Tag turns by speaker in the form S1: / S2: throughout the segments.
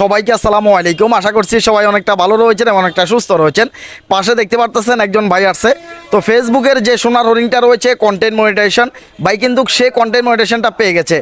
S1: সবাইকে আসসালামু আলাইকুম। আশা করছি সবাই অনেকটা ভালো রয়েছেন এবং অনেকটা সুস্থ রয়েছেন। পাশে দেখতে পারতেছেন একজন ভাই আসছে। তো ফেসবুকের যে সোনার হরিংটা রয়েছে কন্টেন্ট মনিটাইজেশন ভাই কিন্তু সে কন্টেন্ট মনিটাইজেশনটা পেয়ে গেছে।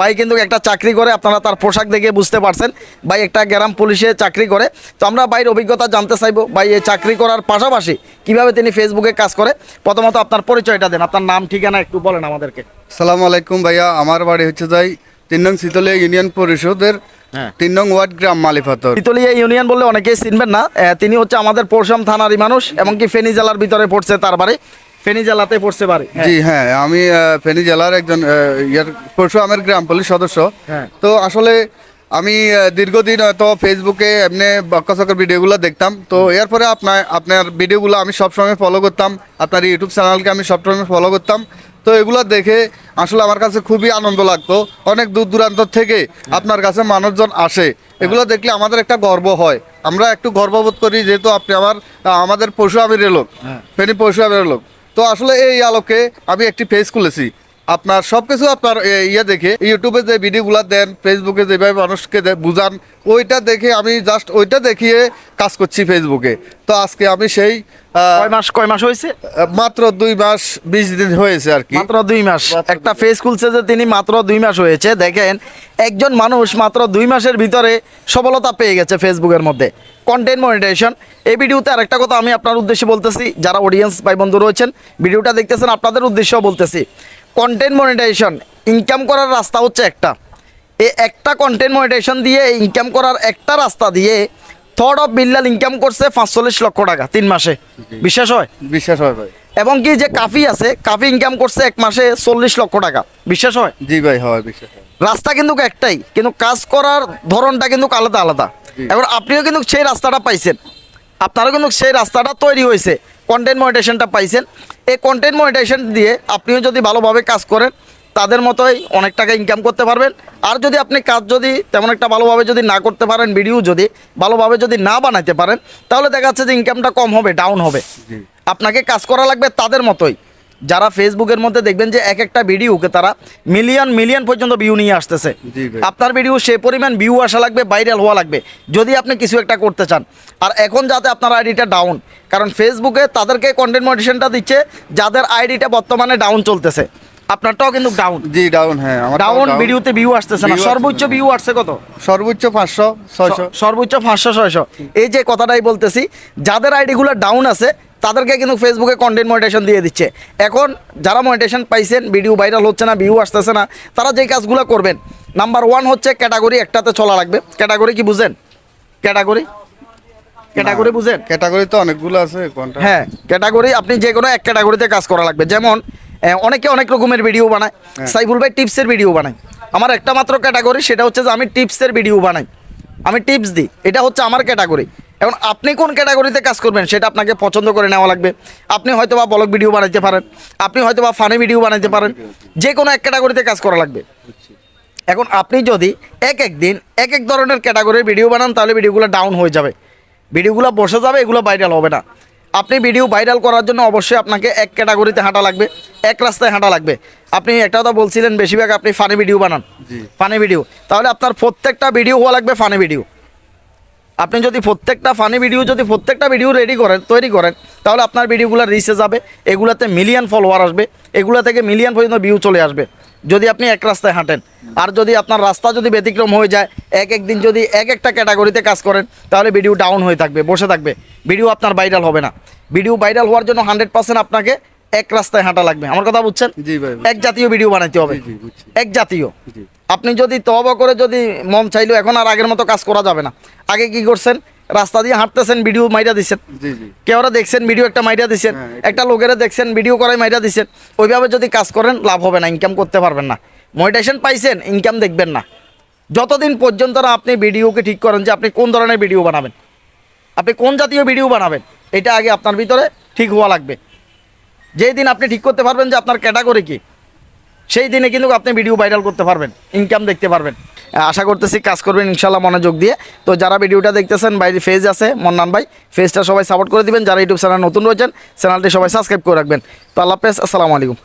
S1: ভাই কিন্তু একটা চাকরি করে, আপনারা তার পোশাক দেখে বুঝতে পারছেন। ভাই একটা গ্রাম পুলিশে চাকরি করে। তো আমরা ভাইয়ের অভিজ্ঞতা জানতে চাইব। ভাই এই চাকরি করার পাশাপাশি কীভাবে তিনি ফেসবুকে কাজ করে? প্রথমত আপনার পরিচয়টা দেন। আপনার নাম, ঠিকানা একটু বলেন আমাদেরকে।
S2: সালাম আলাইকুম ভাইয়া। আমার বাড়ি হচ্ছে যাই তিন নং শীতলিয়া ইউনিয়ন পরিষদের
S1: হ্যাঁ।
S2: তিন নং ওয়ার্ড গ্রাম মালিপাথর
S1: তিতলিয়া ইউনিয়ন বললে অনেকেই চিনবেন না। তিনি হচ্ছে আমাদের পরশুরাম থানারই মানুষ এমনকি ফেনী জেলার ভিতরে পড়ছে তার বাড়ি। ফেনী জেলাতে পড়ছে বাড়ি। হ্যাঁ।
S2: জি হ্যাঁ আমি ফেনী জেলার একজন ইয়ার পরশুরামের গ্রাম পুলিশ সদস্য।
S1: হ্যাঁ।
S2: তো আসলে আমি দীর্ঘদিন তো ফেসবুকে এমনি বক্কাচকের ভিডিওগুলো দেখতাম। তো এরপরে আপনার আপনার ভিডিওগুলো আমি সবসময় ফলো করতাম। আপনার ইউটিউব চ্যানেলকে আমি সবসময় ফলো করতাম। তো এগুলো দেখে আসলে আমার কাছে খুবই আনন্দ লাগতো। অনেক দূর দূরান্ত থেকে আপনার কাছে মানুষজন আসে। এগুলো দেখলে আমাদের একটা গর্ব হয়। আমরা একটু গর্ববোধ করি যেহেতু আপনি আমার আমাদের পশু আমিরের লোক। ফেনী পশু আমিরের লোক। তো আসলে এই আলোকে আমি একটি ফেস খুলেছি। আপনার সবকিছু আপনার ইয়ে দেখে ইউটিউবে যে ভিডিওগুলো দেন ফেসবুকে যেভাবে মানুষকে বুঝান ওইটা দেখে আমি জাস্ট ওইটা দেখিয়ে কাজ করছি ফেসবুকে তো আজকে আমি সেই
S1: কয় মাস কয় মাস হয়েছে?
S2: মাত্র দুই মাস বিশ দিন হয়েছে আর কি।
S1: মাত্র দুই মাস। একটা ফেস খুলছে যে তিনি মাত্র দুই মাস হয়েছে। দেখেন একজন মানুষ মাত্র দুই মাসের ভিতরে সফলতা পেয়ে গেছে ফেসবুকের মধ্যে। কন্টেন্ট মনিটাইজেশন এই ভিডিওতে আরেকটা কথা আমি আপনার উদ্দেশ্যে বলতেছি। যারা অডিয়েন্স ভাই বন্ধু রয়েছেন ভিডিওটা দেখতেছেন আপনাদের উদ্দেশ্যেও বলতেছি। কন্টেন্ট মনিটাইজেশন ইনকাম করার রাস্তা হচ্ছে একটা। এই একটা কন্টেন্ট মনিটাইজেশন দিয়ে ইনকাম করার একটা রাস্তা দিয়ে থর্ড অফ বিল্লাল ইনকাম করছে পাঁচচল্লিশ লক্ষ টাকা তিন মাসে। বিশ্বাস হয়?
S2: বিশ্বাস হয় ভাই।
S1: এবং কি যে কাফি আছে কাফি ইনকাম করছে এক মাসে চল্লিশ লক্ষ টাকা। বিশ্বাস হয়?
S2: জি ভাই হয় বিশ্বাস
S1: রাস্তা কিন্তু একটাই কিন্তু কাজ করার ধরনটা কিন্তু আলাদা আলাদা। এখন আপনিও কিন্তু সেই রাস্তাটা পাইছেন। আপনারও কিন্তু সেই রাস্তাটা তৈরি হয়েছে। কন্টেন্ট মনিটেশনটা পাইছেন। এই কন্টেন্ট মনিটেশন দিয়ে আপনিও যদি ভালোভাবে কাজ করেন তাদের মতোই অনেক টাকা ইনকাম করতে পারবেন। আর যদি আপনি কাজ যদি তেমন একটা ভালোভাবে যদি না করতে পারেন ভিডিও যদি ভালোভাবে যদি না বানাইতে পারেন তাহলে দেখা যাচ্ছে যে ইনকামটা কম হবে ডাউন হবে। আপনাকে কাজ করা লাগবে তাদের মতোই। যারা ফেসবুকের মধ্যে দেখবেন যে এক একটা ভিডিওকে তারা মিলিয়ন মিলিয়ন পর্যন্ত ভিউ নিয়ে আসতেছে। আপনার ভিডিও সে পরিমাণ ভিউ আসা লাগবে ভাইরাল হওয়া লাগবে। যদি আপনি কিছু একটা করতে চান। আর এখন যাতে আপনার আইডিটা ডাউন কারণ ফেসবুকে তাদেরকে কন্টেন্ট মডিশনটা দিচ্ছে যাদের আইডিটা বর্তমানে ডাউন চলতেছে। আপনারটাও কিন্তু ডাউন
S2: জি ডাউন হ্যাঁ
S1: ডাউন ভিডিওতে ভিউ আসতেছে না। সর্বোচ্চ ভিউ আসছে কত?
S2: সর্বোচ্চ পাঁচশো ছয়শো।
S1: সর্বোচ্চ পাঁচশো ছয়শো। এই যে কথাটাই বলতেছি যাদের আইডিগুলো ডাউন আছে তাদেরকে কিন্তু ফেসবুকে কন্টেন্ট মনিটেশন দিয়ে দিচ্ছে। এখন যারা মনিটেশন পাইছেন ভিডিও ভাইরাল হচ্ছে না ভিউ আসতেছে না তারা যেই কাজগুলো করবেন নাম্বার ওয়ান হচ্ছে ক্যাটাগরি একটাতে চলা লাগবে। ক্যাটাগরি কি বুঝেন? ক্যাটাগরি ক্যাটাগরি বুঝেন?
S2: ক্যাটাগরি তো অনেকগুলো আছে কোনটা
S1: হ্যাঁ ক্যাটাগরি আপনি যে কোনো এক ক্যাটাগরিতে কাজ করা লাগবে। যেমন অনেকে অনেক রকমের ভিডিও বানায়। সাইফুল ভাই টিপসের ভিডিও বানায়। আমার একটা মাত্র ক্যাটাগরি সেটা হচ্ছে যে আমি টিপসের ভিডিও বানাই। আমি টিপস দিই। এটা হচ্ছে আমার ক্যাটাগরি এখন আপনি কোন ক্যাটাগরিতে কাজ করবেন সেটা আপনাকে পছন্দ করে নেওয়া লাগবে। আপনি হয়তো বা ব্লগ ভিডিও বানাইতে পারেন আপনি হয়তো বা ফানি ভিডিও বানাইতে পারেন যে কোনো এক ক্যাটাগরিতে কাজ করা লাগবে। এখন আপনি যদি এক এক দিন এক এক ধরনের ক্যাটাগরির ভিডিও বানান তাহলে ভিডিওগুলো ডাউন হয়ে যাবে। ভিডিওগুলো বসে যাবে এগুলো ভাইরাল হবে না। আপনি ভিডিও ভাইরাল করার জন্য অবশ্যই আপনাকে এক ক্যাটাগরিতে হাঁটা লাগবে এক রাস্তায় হাঁটা লাগবে। আপনি একটা কথা বলছিলেন বেশিরভাগ আপনি ফানি ভিডিও বানান। Funny video. তাহলে আপনার প্রত্যেকটা ভিডিও হওয়া লাগবে ফানি ভিডিও। আপনি যদি প্রত্যেকটা ফানি ভিডিও যদি প্রত্যেকটা ভিডিও রেডি করেন তৈরি করেন তাহলে আপনার ভিডিওগুলো রিচে যাবে এগুলাতে মিলিয়ন ফলোয়ার আসবে এগুলা থেকে মিলিয়ন পর্যন্ত ভিউ চলে আসবে যদি আপনি এক রাস্তায় হাঁটেন। আর যদি আপনার রাস্তা যদি ব্যতিক্রম হয়ে যায় এক এক দিন যদি এক একটা ক্যাটাগরিতে কাজ করেন তাহলে ভিডিও ডাউন হয়ে থাকবে বসে থাকবে ভিডিও আপনার ভাইরাল হবে না। ভিডিও ভাইরাল হওয়ার জন্য হান্ড্রেড পার্সেন্ট আপনাকে এক রাস্তায় হাঁটা লাগবে আমার কথা বুঝছেন? এক জাতীয় ভিডিও বানাইতে হবে। এক জাতীয়। আপনি যদি তবা করে যদি মন চাইলেও এখন আর আগের মতো কাজ করা যাবে না। আগে কি করছেন? রাস্তা দিয়ে হাঁটতেছেন ভিডিও মাইরা দিচ্ছেন কেউরা দেখছেন ভিডিও একটা মাইরা দিচ্ছেন
S2: হ্যাঁ,
S1: একটা লোকেরা দেখছেন ভিডিও করাই মাইরা দিচ্ছেন ওইভাবে যদি কাজ করেন লাভ হবে না ইনকাম করতে পারবেন না। মনিটাইজেশন পাইছেন ইনকাম দেখবেন না। যতদিন পর্যন্ত না আপনি ভিডিওকে ঠিক করেন যে আপনি কোন ধরনের ভিডিও বানাবেন। আপনি কোন জাতীয় ভিডিও বানাবেন এটা আগে আপনার ভিতরে ঠিক হওয়া লাগবে। যেই দিন আপনি ঠিক করতে পারবেন যে আপনার ক্যাটাগরি কি সেই দিনে কিন্তু আপনি ভিডিও ভাইরাল করতে পারবেন ইনকাম দেখতে পারবেন। আশা করতেছি কাজ করবেন ইনশাল্লাহ মনোযোগ দিয়ে। তো যারা ভিডিওটা দেখতেছেন, বাইরে ফেজ আছে, মন্নান ভাই, ফেজটা সবাই সাপোর্ট করে দিবেন। যারা ইউটিউব চ্যানেল নতুন রয়েছেন চ্যানেলটি সবাই সাবস্ক্রাইব করে রাখবেন। তো আল্লাহ হাফেজ, আসসালামু আলাইকুম।